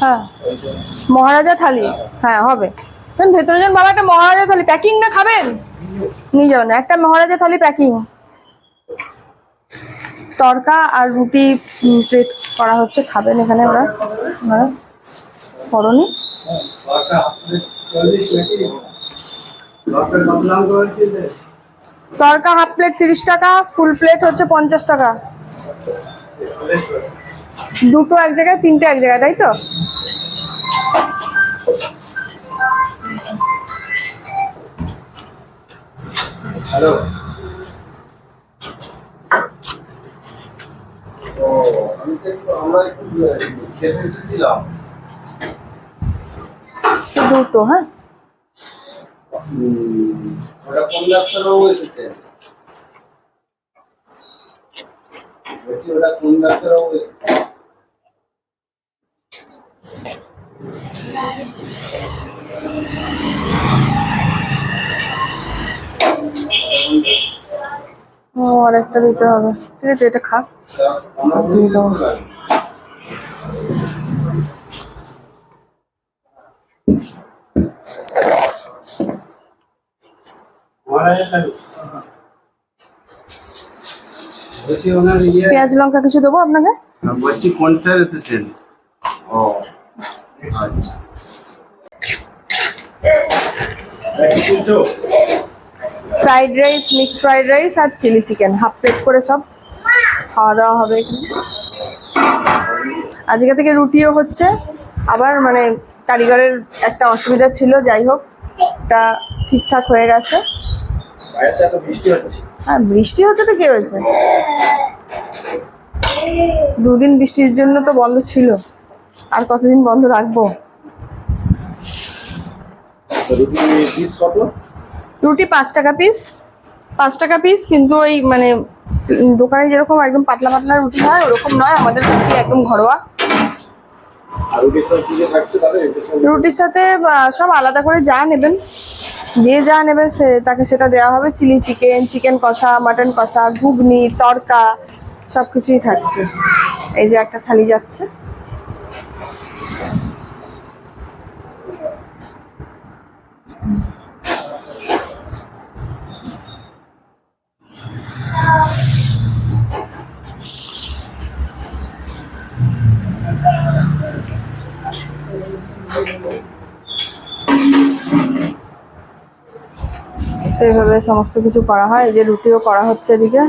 হ্যাঁ। মহারাজা থালি? হ্যাঁ হবে। ভেতরে যান, বাবা, একটা মহারাজা থালি। প্যাকিং না খাবেন? নিয়ে যাবেন একটা মহারাজা থালি প্যাকিং। তরকা আর রুটি প্লেট করা হচ্ছে, খাবেন এখানে ওরা। ওনারা করনি? দশটা তরকা হাফ প্লেট তিরিশ টাকা ফুল প্লেট হচ্ছে পঞ্চাশ টাকা। দুটো এক জায়গায়, তিনটে এক জায়গায়, তাই তো? দুটো হ্যাঁ? ওটা কোন ডাক্তারবাবু এসেছে বলছি ওটা কোন ডাক্তারবাবু এসেছে ও আরেকটা দিতে হবে। ঠিক আছে এটা খা। তা আমরা দিয়ে দেবো। মহারাজা চালু পেঁয়াজ লঙ্কা কিছু দেবো আপনাকে? বলছি কোন স্যার এসেছেন? ও আচ্ছা। Fried rice mixed fried rice আর চিলি চিকেন হাফ প্লেট করে সব। খাওয়া দাওয়া হবে আজকে থেকে রুটিও হচ্ছে। আবার মানে কারিগরের একটা অসুবিধা ছিল যাই হোক এটা ঠিকঠাক হয়ে গেছে বাইরেটা তো বৃষ্টি হচ্ছে হ্যাঁ বৃষ্টি হচ্ছে তো কি হয়েছে দুদিন বৃষ্টির জন্য তো বন্ধ ছিল। আর কতদিন বন্ধ রাখব? রুটি পাঁচ টাকা পিস পাঁচ টাকা পিস কিন্তু ওই মানে দোকানে যেরকম একদম পাতলা পাতলা রুটি হয় ওরকম নয় আমাদের রুটি একদম ঘরোয়া। রুটির সাথে সব আলাদা করে যা নেবেন। যে যা নেবে সে, তাকে সেটা দেওয়া হবে। চিলি চিকেন চিকেন কষা, মাটন কষা, ঘুগনি, তড়কা সব কিছুই থাকছে। এই যে একটা থালি যাচ্ছে। তো এইভাবে সমস্ত কিছু করা হয়। এই যে রুটিও করা হচ্ছে এদিকে।